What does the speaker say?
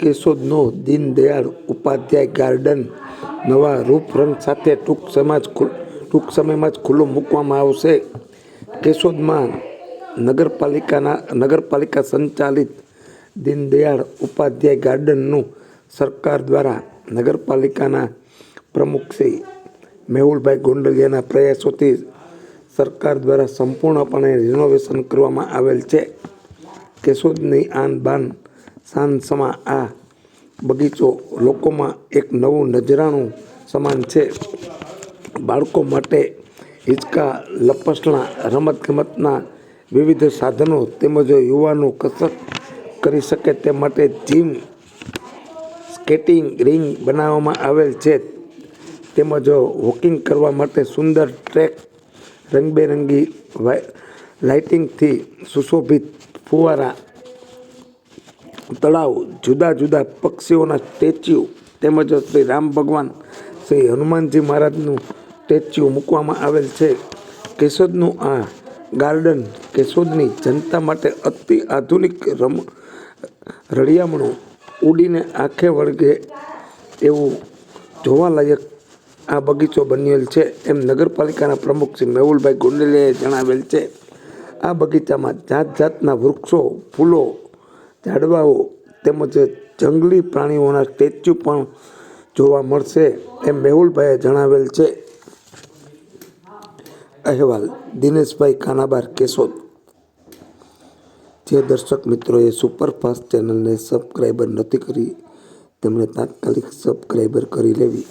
કેશોદનો Deendayal Upadhyay garden નવા રૂપરંગ સાથે ટૂંક સમાજ ટૂંક સમયમાં જ ખુલ્લું મૂકવામાં આવશે. કેશોદમાં નગરપાલિકાના, નગરપાલિકા સંચાલિત દીનદયાળ ઉપાધ્યાય ગાર્ડનનું સરકાર દ્વારા નગરપાલિકાના પ્રમુખ શ્રી મેહુલભાઈ ગોંડલિયાના પ્રયાસોથી સરકાર દ્વારા સંપૂર્ણપણે રિનોવેશન કરવામાં આવેલ છે. કેશોદની આન બાન શાન સમા આ બગીચો લોકોમાં એક નવું નજરાણું સમાન છે. બાળકો માટે હિંચકા, લપસણા, રમતગમતના વિવિધ સાધનો તેમજ યુવાનો કસરત કરી શકે તે માટે જીમ, સ્કેટિંગ રિંગ બનાવવામાં આવેલ છે. તેમજ વોકિંગ કરવા માટે સુંદર ટ્રેક, રંગબેરંગી લાઇટિંગથી સુશોભિત ફુવારા તળાવ, જુદા જુદા પક્ષીઓના સ્ટેચ્યુ તેમજ શ્રી રામ ભગવાન, શ્રી હનુમાનજી મહારાજનું સ્ટેચ્યુ મૂકવામાં આવેલ છે. કેશોદનું આ ગાર્ડન કેશોદની જનતા માટે અતિ આધુનિક રમ, રળિયામણું ઉડીને આંખે વળગે એવું જોવાલાયક આ બગીચો બનેલ છે એમ નગરપાલિકાના પ્રમુખ શ્રી મેહુલભાઈ ગોંડલિયાએ જણાવેલ છે. આ બગીચામાં જાત જાતના વૃક્ષો, ફૂલો ઝાડવાઓ તેમજ જંગલી પ્રાણીઓના સ્ટેચ્યુ પણ જોવા મળશે એમ મેહુલભાઈએ જણાવેલ છે. અહેવાલ દિનેશભાઈ કાનાબાર કેશોદ. જે દર્શક મિત્રોએ સુપરફાસ્ટ ચેનલને સબસ્ક્રાઈબર નથી કરી, તેમણે તાત્કાલિક સબસ્ક્રાઈબર કરી લેવી.